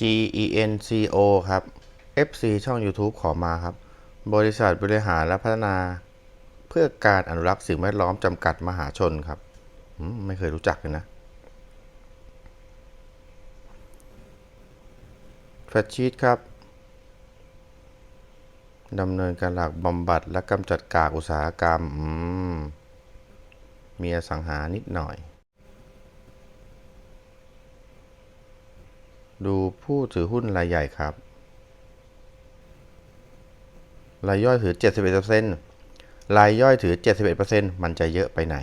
G E N C O ครับ F C ช่อง YouTube ขอมาครับ บริษัทบริหารและพัฒนา เพื่อการอนุรักษ์สิ่งแวดล้อมจำกัดมหาชนครับมไม่เคยรู้จักเลยนะแฟชชีตครับดำเนินการหลักบำบัดและกำจัดกากอุตสาหกรรมมมีอสังหานิดหน่อย ดูผู้ถือหุ้นรายใหญ่ครับ รายย่อยถือ 71%รายย่อยถือ 71%มันจะเยอะไปไหน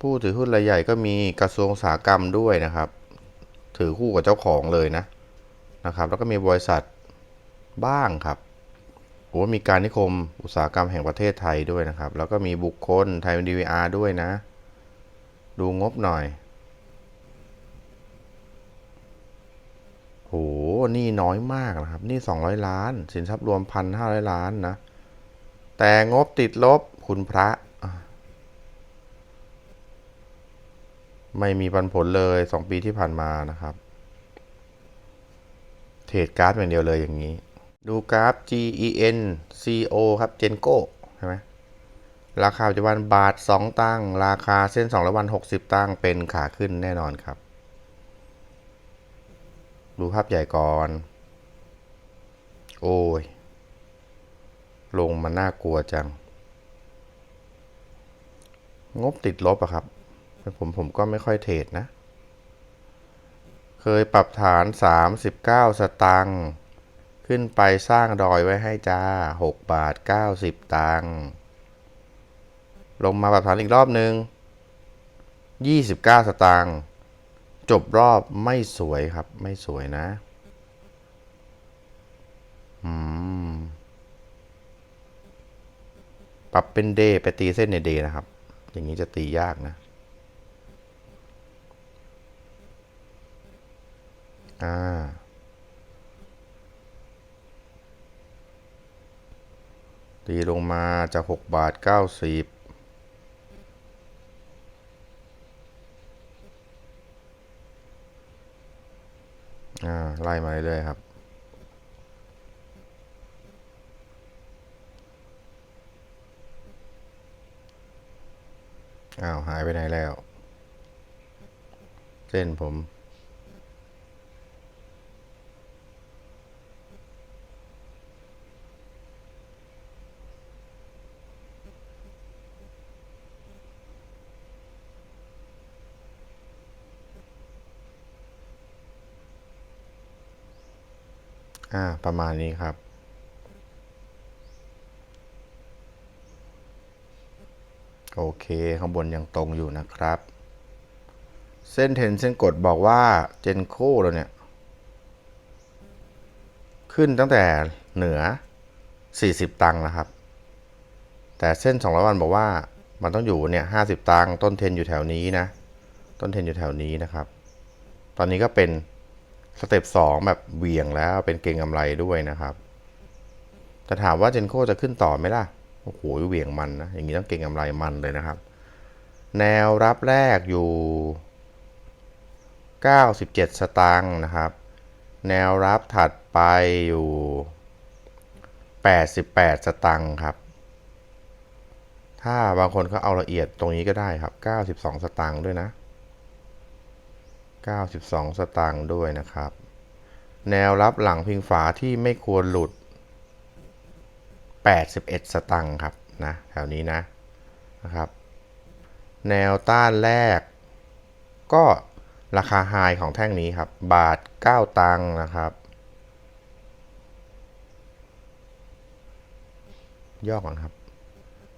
ผู้ถือหุ้นรายใหญ่ก็มีกระทรวงอุตสาหกรรมด้วยนะครับ ถือคู่กับเจ้าของเลยนะนะครับ แล้วก็มีบริษัทบ้างครับโอ้มีการนิคมอุตสาหกรรมแห่งประเทศไทยด้วยนะครับ แล้วก็มีบุคคลไทยดีวีอาร์ด้วยนะ ดูงบหน่อย โห นี่น้อยมากนะครับ นี่ 200 ล้าน สินทรัพย์รวม 1,500 ล้านนะ แต่งบติดลบคุณพระ ไม่มีปันผลเลย 2 ปีที่ผ่านมานะครับ เทรดการาฟอย่างเดียวเลยอย่างนี้ ดูกราฟ GEN CO ครับ GENCO ใช่ไหมราคาปัจจุบันบาท 2 ตั้งราคาเส้น200วัน 60 ตั้งเป็นขาขึ้นแน่นอนครับ ดูภาพใหญ่ก่อน โอ้ย ลงมันน่ากลัวจัง งบติดลบอะครับ ผมผมก็ไม่ค่อยเทรดนะ เคยปรับฐาน 39 สตังค์ ขึ้นไปสร้างดอยไว้ให้จ้า 6 บาท 90 ตังค์ ลงมาปรับฐานอีกรอบนึง 29 สตังค์ จบรอบไม่สวยครับ ไม่สวยนะ อืม ปรับเป็นเดย์ไปตีเส้นในเดย์นะครับ อย่างนี้จะตียากนะ อ่าตีลงมาจาก 6 บาท 90 ไล่มาเรื่อยๆครับ อ้าว หายไปไหนแล้ว เส้นผม อ่า ประมาณนี้ครับ โอเค ข้างบนยังตรงอยู่นะครับ เส้นเทนเส้นกดบอกว่าเจนโคเราเนี่ย ขึ้นตั้งแต่เหนือ 40 ตังค์นะครับ แต่เส้น 200 วันบอกว่ามันต้องอยู่เนี่ย50ตังค์ต้นเทนอยู่แถวนี้นะ ต้นเทนอยู่แถวนี้นะครับ ตอนนี้ก็เป็น สเต็ป2แบบเวียงแล้วเป็นเก่งกำไรด้วยนะครับแต่ถามว่าเจนโคจะขึ้นต่อไหมล่ะ โอ้โหเวียงมันนะ อย่างนี้ต้องเก่งกำไรมันเลยนะครับ แนวรับแรกอยู่ 97 สตางค์นะครับ แนวรับถัดไปอยู่ 88 สตางค์ครับ ถ้าบางคนเขาเอาละเอียดตรงนี้ก็ได้ครับ 92 สตางค์ด้วยนะ 92 สตางค์ด้วยนะครับ แนวรับหลังพิงฝาที่ไม่ควรหลุด 81 สตังค์ครับนะแถวนี้นะนะครับ แนวต้านแรก ก็ราคาไฮของแท่งนี้ครับ บาท 9 ตังค์นะครับย่อก่อนครับ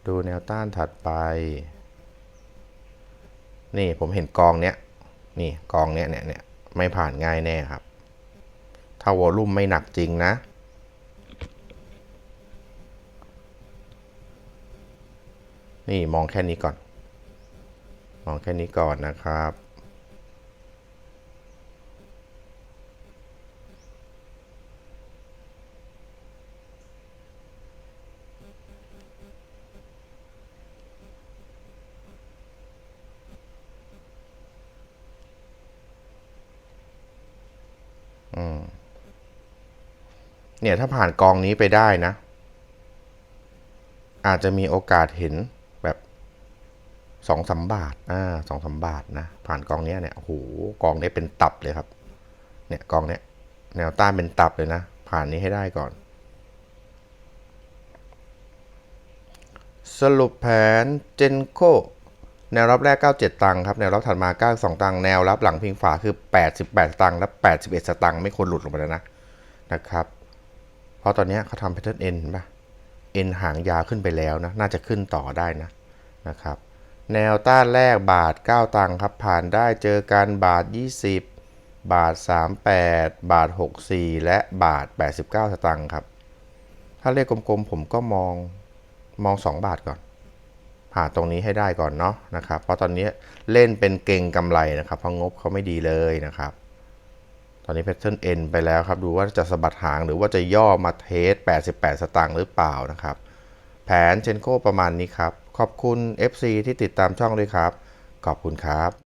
ดูแนวต้านถัดไป นี่ผมเห็นกองเนี้ย นี่กองเนี้ยเนี่ยเนี่ยไม่ผ่านง่ายแน่ครับ ถ้าวอลลุ่มไม่หนักจริงนะ นี่มองแค่นี้ก่อน มองแค่นี้ก่อนนะครับ เนี่ยถ้าผ่านกองนี้ไปได้นะ อาจจะมีโอกาสเห็นแบบสองสามบาท อ่าสองสามบาทนะ ผ่านกองนี้เนี่ยโอ้โหกองนี้เป็นตับเลยครับ เนี่ยกองเนี้ยแนวต้านเป็นตับเลยนะ ผ่านนี้ให้ได้ก่อน สรุปแผนเจนโค แนวรับแรก 97 ตังค์ครับ แนวรับถัดมา 92 ตังค์ แนวรับหลังพิงฝาคือ 88 ตังค์ และ 81 สตังค์ ไม่ควรหลุดลงไปแล้วนะ นะครับ เพราะตอนนี้เขาทำแพทเทิร์นเอ็นป่ะเอ็นหางยาวขึ้นไปแล้วนะ น่าจะขึ้นต่อได้นะ นะครับ แนวต้านแรกบาท 9 ตังค์ครับ ผ่านได้เจอกันบาท 20 บาท 38 บาท 64 และบาท 89 สตังค์ครับ ถ้าเลขกลมๆ ผมก็มอง มอง 2 บาทก่อน ผ่านตรงนี้ให้ได้ก่อนเนาะนะครับ เพราะตอนนี้เล่นเป็นเก่งกำไรนะครับ เพราะงบเขาไม่ดีเลยนะครับ ตอนนี้ Pattern N ไปแล้วครับ ดูว่าจะสะบัดหางหรือว่าจะย่อมาเทส 88 สตางค์หรือเปล่านะครับ แผนเชนโก้ประมาณนี้ครับ ขอบคุณ FC ที่ติดตามช่องด้วยครับ ขอบคุณครับ